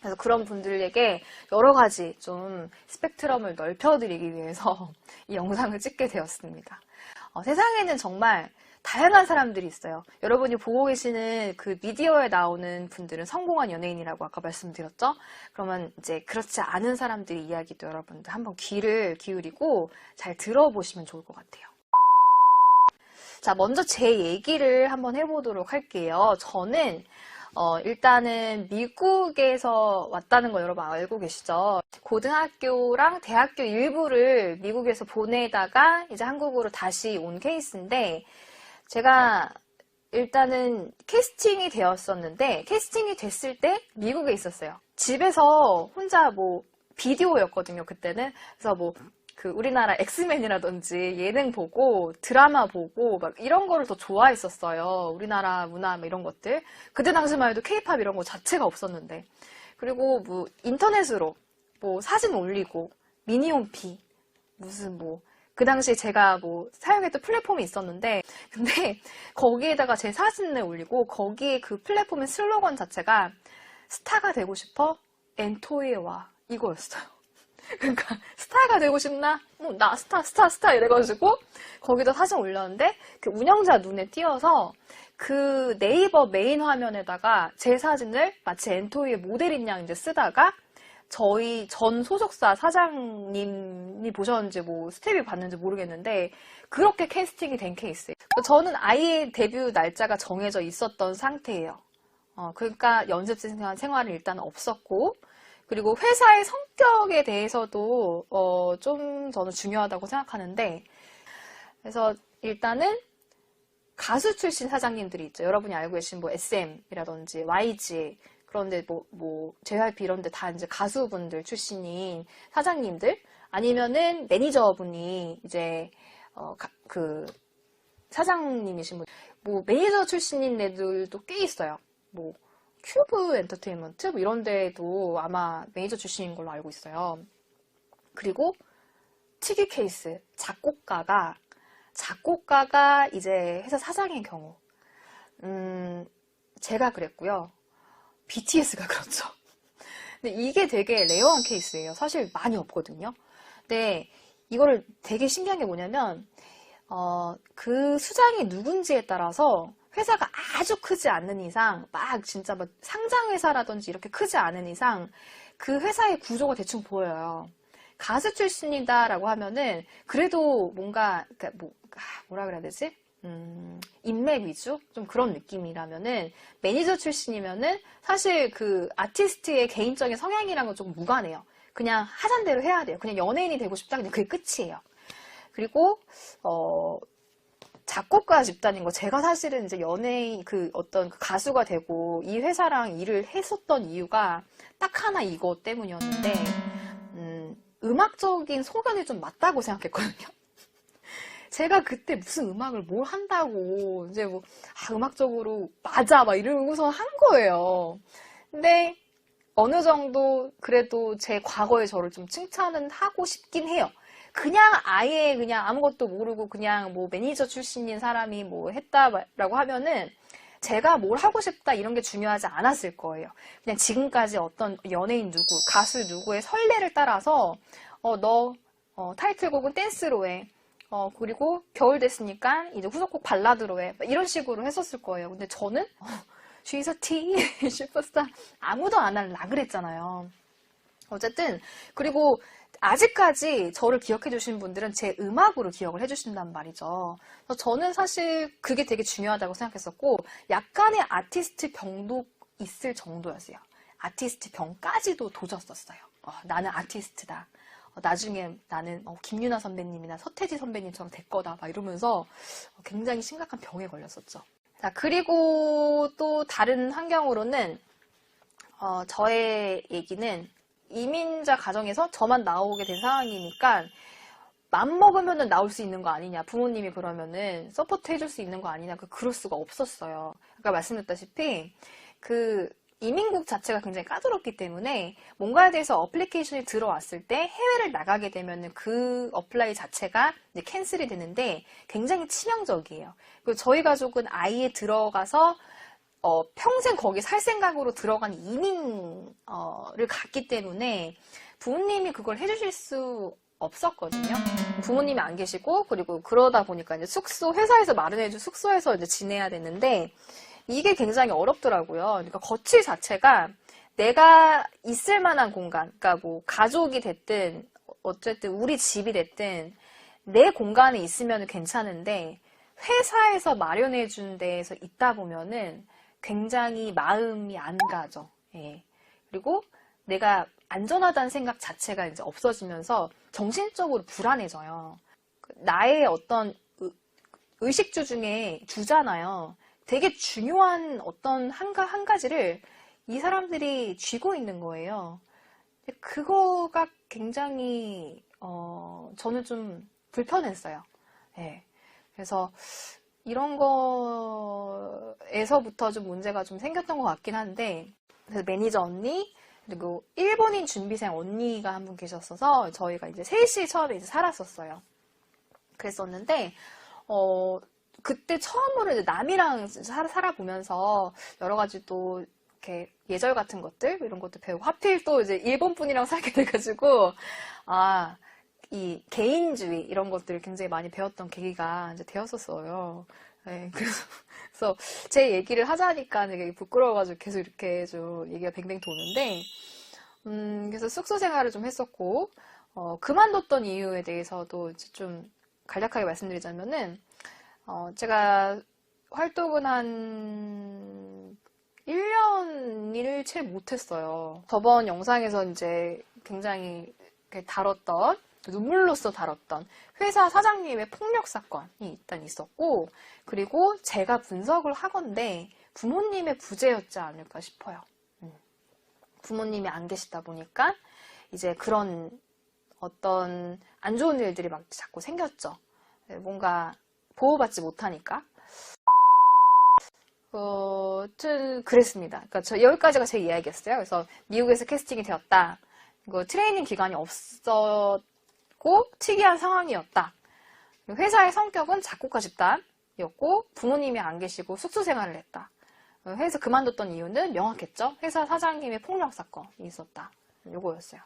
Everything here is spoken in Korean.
그래서 그런 분들에게 여러 가지 좀 스펙트럼을 넓혀드리기 위해서 이 영상을 찍게 되었습니다. 어, 세상에는 정말 다양한 사람들이 있어요. 여러분이 보고 계시는 그 미디어에 나오는 분들은 성공한 연예인이라고 아까 말씀드렸죠? 그러면 이제 그렇지 않은 사람들의 이야기도 여러분들 한번 귀를 기울이고 잘 들어보시면 좋을 것 같아요. 자, 먼저 제 얘기를 한번 해보도록 할게요. 저는 어, 일단은 미국에서 왔다는 거 여러분 알고 계시죠? 고등학교랑 대학교 일부를 미국에서 보내다가 이제 한국으로 다시 온 케이스인데, 제가 일단은 캐스팅이 되었었는데, 캐스팅이 됐을 때 미국에 있었어요. 집에서 혼자 뭐 비디오였거든요, 그때는. 그래서 뭐 그 우리나라 엑스맨이라든지 예능 보고 드라마 보고 막 이런 거를 더 좋아했었어요. 우리나라 문화 뭐 이런 것들. 그때 당시만 해도 케이팝 이런 거 자체가 없었는데. 그리고 뭐 인터넷으로 뭐 사진 올리고 미니홈피 무슨 뭐 그 당시에 제가 뭐 사용했던 플랫폼이 있었는데 근데 거기에다가 제 사진을 올리고 거기에 그 플랫폼의 슬로건 자체가 스타가 되고 싶어 엔토이에 와 이거였어요. 그러니까 스타가 되고 싶나? 뭐, 나 스타 스타 스타 이래가지고 거기다 사진 올렸는데 그 운영자 눈에 띄어서 그 네이버 메인 화면에다가 제 사진을 마치 엔토이의 모델인 양 이제 쓰다가 저희 전 소속사 사장님이 보셨는지 뭐 스텝이 봤는지 모르겠는데 그렇게 캐스팅이 된 케이스예요. 저는 아예 데뷔 날짜가 정해져 있었던 상태예요. 어, 그러니까 연습생 생활은 일단 없었고 그리고 회사의 성격에 대해서도 어, 좀 저는 중요하다고 생각하는데 그래서 일단은 가수 출신 사장님들이 있죠. 여러분이 알고 계신 뭐 SM이라든지 YG 그런데 뭐, 뭐 JYP 이런 데 다 이제 가수분들 출신인 사장님들 아니면은 매니저분이 이제 어, 가, 그 사장님이신 분, 뭐 매니저 출신인 애들도 꽤 있어요. 뭐 큐브 엔터테인먼트 뭐 이런 데도 아마 매니저 출신인 걸로 알고 있어요. 그리고 특이 케이스 작곡가가 작곡가가 이제 회사 사장인 경우 음 제가 그랬고요. BTS가 그렇죠. 근데 이게 되게 레어한 케이스예요. 사실 많이 없거든요. 근데 이거를 되게 신기한 게 뭐냐면 어, 그 수장이 누군지에 따라서 회사가 아주 크지 않는 이상, 막 진짜 막 상장 회사라든지 이렇게 크지 않은 이상 그 회사의 구조가 대충 보여요. 가수 출신이다라고 하면은 그래도 뭔가 그러니까 뭐 아, 뭐라 그래야 되지? 음, 인맥 위주? 좀 그런 느낌이라면은 매니저 출신이면은 사실 그 아티스트의 개인적인 성향이랑은 조금 무관해요. 그냥 하잔 대로 해야 돼요. 그냥 연예인이 되고 싶다. 그냥 그게 끝이에요. 그리고 어 작곡가 집단인 거 제가 사실은 이제 연예인 그 어떤 그 가수가 되고 이 회사랑 일을 했었던 이유가 딱 하나 이거 때문이었는데 음, 음악적인 소견이 좀 맞다고 생각했거든요. 제가 그때 무슨 음악을 뭘 한다고 이제 뭐 아, 음악적으로 맞아 막 이러고서 한 거예요. 근데 어느 정도 그래도 제 과거의 저를 좀 칭찬은 하고 싶긴 해요. 그냥 아예 그냥 아무것도 모르고 그냥 뭐 매니저 출신인 사람이 뭐 했다라고 하면은 제가 뭘 하고 싶다 이런 게 중요하지 않았을 거예요. 그냥 지금까지 어떤 연예인 누구, 가수 누구의 설레를 따라서 어 너 어, 타이틀곡은 댄스로 해. 어, 그리고 겨울 됐으니까 이제 후속곡 발라드로 해. 이런 식으로 했었을 거예요. 근데 저는 어, She's a T 슈퍼스타 아무도 안 할라 그랬잖아요. 어쨌든 그리고 아직까지 저를 기억해 주신 분들은 제 음악으로 기억을 해 주신단 말이죠. 저는 사실 그게 되게 중요하다고 생각했었고 약간의 아티스트 병도 있을 정도였어요. 아티스트 병까지도 도졌었어요. 어, 나는 아티스트다. 어, 나중에 나는 어, 김유나 선배님이나 서태지 선배님처럼 될 거다. 막 이러면서 굉장히 심각한 병에 걸렸었죠. 자, 그리고 또 다른 환경으로는 어, 저의 얘기는 이민자 가정에서 저만 나오게 된 상황이니까 맘 먹으면은 나올 수 있는 거 아니냐. 부모님이 그러면은 서포트 해줄 수 있는 거 아니냐. 그 그럴 수가 없었어요. 아까 말씀드렸다시피 그 이민국 자체가 굉장히 까다롭기 때문에 뭔가에 대해서 어플리케이션이 들어왔을 때 해외를 나가게 되면 그 어플라이 자체가 이제 캔슬이 되는데 굉장히 치명적이에요. 그리고 저희 가족은 아예 들어가서 어, 평생 거기 살 생각으로 들어간 이민을 갔기 때문에 부모님이 그걸 해주실 수 없었거든요. 부모님이 안 계시고 그리고 그러다 보니까 이제 숙소 회사에서 마련해준 숙소에서 이제 지내야 되는데 이게 굉장히 어렵더라고요. 그러니까 거치 자체가 내가 있을 만한 공간, 그러니까 뭐 가족이 됐든 어쨌든 우리 집이 됐든 내 공간에 있으면 괜찮은데 회사에서 마련해준 데에서 있다 보면은 굉장히 마음이 안 가죠. 예. 그리고 내가 안전하다는 생각 자체가 이제 없어지면서 정신적으로 불안해져요. 나의 어떤 의- 의식주 중에 주잖아요. 되게 중요한 어떤 한, 가, 한 가지를 이 사람들이 쥐고 있는 거예요. 그거가 굉장히, 어, 저는 좀 불편했어요. 예. 그래서 이런 거에서부터 좀 문제가 좀 생겼던 것 같긴 한데, 그래서 매니저 언니, 그리고 일본인 준비생 언니가 한 분 계셨어서 저희가 이제 셋이 처음에 이제 살았었어요. 그랬었는데, 어, 그때 처음으로 이제 남이랑 살- 살아보면서 여러 가지 또 이렇게 예절 같은 것들 이런 것도 배우고 하필 또 이제 일본 분이랑 살게 돼가지고 아 이 개인주의 이런 것들을 굉장히 많이 배웠던 계기가 이제 되었었어요. 네, 그래서, 그래서 제 얘기를 하자니까 되게 부끄러워가지고 계속 이렇게 좀 얘기가 뱅뱅 도는데 음, 그래서 숙소 생활을 좀 했었고 어, 그만뒀던 이유에 대해서도 이제 좀 간략하게 말씀드리자면은 어, 제가 활동은 한 1년을 채 못했어요. 저번 영상에서 이제 굉장히 다뤘던, 눈물로써 다뤘던 회사 사장님의 폭력 사건이 일단 있었고, 그리고 제가 분석을 하건데 부모님의 부재였지 않을까 싶어요. 음. 부모님이 안 계시다 보니까 이제 그런 어떤 안 좋은 일들이 막 자꾸 생겼죠. 네, 뭔가 보호받지 못하니까. 어, 튼 그랬습니다. 그러니까 저 여기까지가 제 이야기였어요. 그래서 미국에서 캐스팅이 되었다. 이거 트레이닝 기간이 없었 고 특이한 상황이었다. 회사의 성격은 작곡가 집단이었고 부모님이 안 계시고 숙소 생활을 했다. 회사 그만뒀던 이유는 명확했죠. 회사 사장님의 폭력 사건이 있었다. 요거였어요.